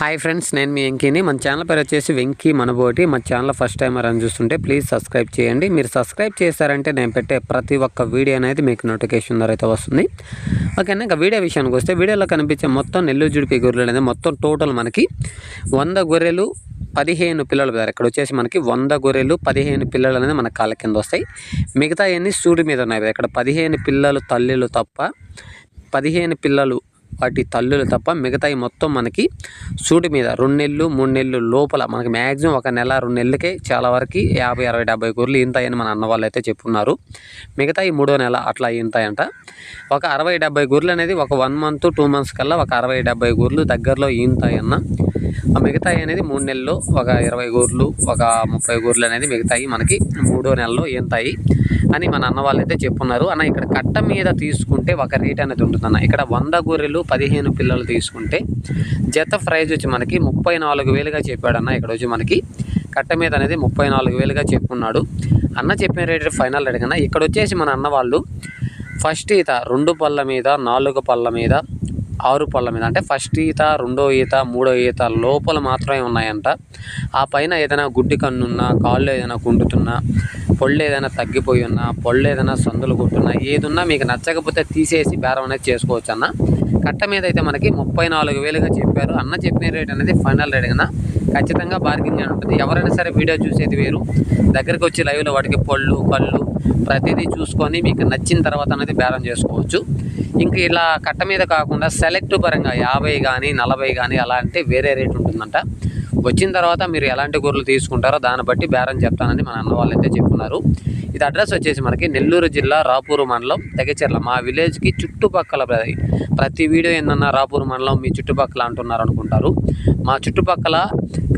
Hi friends నేను మీ వెంకీని. మన channel పేరు వచ్చేసి వెంకీ మనబోటి. మా ఛానల్ ఫస్ట్ టైం రన్ చూస్తుంటే ప్లీజ్ సబ్స్క్రైబ్ చేయండి. మీరు సబ్స్క్రైబ్ చేశారంటే నేను పెట్టే ప్రతి ఒక్క వీడియో అనేది మీకు నోటిఫికేషన్ ద్వారా అయితే వస్తుంది. ఓకేనా ఇంకా వీడియో విషయానికి వస్తే వీడియోలో కనిపించే మొత్తం నెల్లూరు జుడిపి గొర్రెలు అనేది మొత్తం టోటల్ మనకి వంద గొర్రెలు పదిహేను పిల్లలు పెద్దారు ఇక్కడ వచ్చేసి మనకి వంద గొర్రెలు పదిహేను పిల్లలు అనేది మన కాళ్ళ కింద వస్తాయి. మిగతా అన్ని సూడి మీద ఉన్నాయి ఇక్కడ పదిహేను పిల్లలు తల్లిలు తప్ప పదిహేను పిల్లలు వాటి తల్లులు తప్ప మిగతాయి మొత్తం మనకి సూటి మీద రెండు నెలలు మూడు నెలలు లోపల మనకి మ్యాక్సిమం ఒక నెల రెండు నెలలకే చాలా వరకు యాభై అరవై డెబ్బై కూరలు ఇంతాయని మన అన్న వాళ్ళు అయితే చెప్పున్నారు. మిగతాయి మూడో నెల అట్లా ఇంతాయంట. ఒక అరవై డెబ్బై కూరలు అనేది ఒక వన్ మంత్ టూ మంత్స్ కల్లా ఒక అరవై డెబ్బై కూరలు దగ్గరలో ఈంతాయన్న ఆ మిగతాయి అనేది మూడు నెలలు ఒక ఇరవై గొర్రెలు ఒక ముప్పై గొర్రెలు అనేది మిగతాయి. మనకి మూడో నెలలో ఈంతాయి అని మన అన్న వాళ్ళు అయితే చెప్పున్నారు. అన్న ఇక్కడ కట్ట మీద తీసుకుంటే ఒక రేట్ అనేది ఉంటుందన్న. ఇక్కడ వంద గొర్రెలు పదిహేను పిల్లలు తీసుకుంటే జత ప్రైజ్ వచ్చి మనకి ముప్పై నాలుగు వేలుగా చెప్పాడన్న ఇక్కడ వచ్చి మనకి. కట్ట మీద అనేది ముప్పై నాలుగు వేలుగా చెప్పున్నాడు. అన్న చెప్పిన రేట్ ఫైనల్ రేట్ కన్నా ఇక్కడ వచ్చేసి మన అన్న వాళ్ళు ఫస్ట్ ఈత రెండు పళ్ళ మీద నాలుగు పళ్ళ మీద ఆరు పళ్ళ మీద. అంటే ఫస్ట్ ఈత రెండో ఈత మూడో ఈత లోపల మాత్రమే ఉన్నాయంట. ఆ పైన ఏదైనా గుడ్డి కన్నున్నా కాళ్ళు ఏదైనా కుంటున్నా పొళ్ళు ఏదైనా తగ్గిపోయి ఉన్నా పొళ్ళు ఏదైనా సందులు కొట్టున్నా ఏదున్నా మీకు నచ్చకపోతే తీసేసి బేరం అనేది చేసుకోవచ్చు అన్న కట్ట మీద అయితే మనకి ముప్పై నాలుగు వేలుగా చెప్పారు. అన్న చెప్పిన రేట్ అనేది ఫైనల్ రేట్ కన్నా ఖచ్చితంగా బార్గింగ్ అని ఉంటుంది. ఎవరైనా సరే వీడియో చూసేది వేరు. దగ్గరికి వచ్చి లైవ్లో వాటికి పళ్ళు కళ్ళు ప్రతిదీ చూసుకొని మీకు నచ్చిన తర్వాత అనేది బేరం చేసుకోవచ్చు. ఇంక ఇలా కట్ట మీద కాకుండా సెలెక్ట్ పరంగా యాభై కానీ నలభై కానీ అలా అంటే వేరే రేట్ ఉంటుందంట. వచ్చిన తర్వాత మీరు ఎలాంటి గొర్రెలు తీసుకుంటారో దాన్ని బట్టి బేరం చెప్తానని మన అన్న వాళ్ళు అయితే చెప్తున్నారు ఇది అడ్రస్ వచ్చేసి మనకి నెల్లూరు జిల్లా రాపూరు మండలం తెగచెర్ల. మా విలేజ్కి చుట్టుపక్కల ప్రతి- ప్రతి వీడియో ఏందన్నా రాపూరు మండలం మీ చుట్టుపక్కల అంటున్నారు అనుకుంటారు. మా చుట్టుపక్కల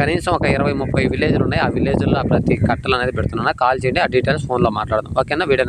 కనీసం ఒక ఇరవై ముప్పై విలేజ్లు ఉన్నాయి. ఆ విలేజ్లో ప్రతి కట్టలు అనేది పెడుతున్నా కాల్ చేయండి ఆ డీటెయిల్స్ ఫోన్లో మాట్లాడదాం. ఓకేనా? వీడియో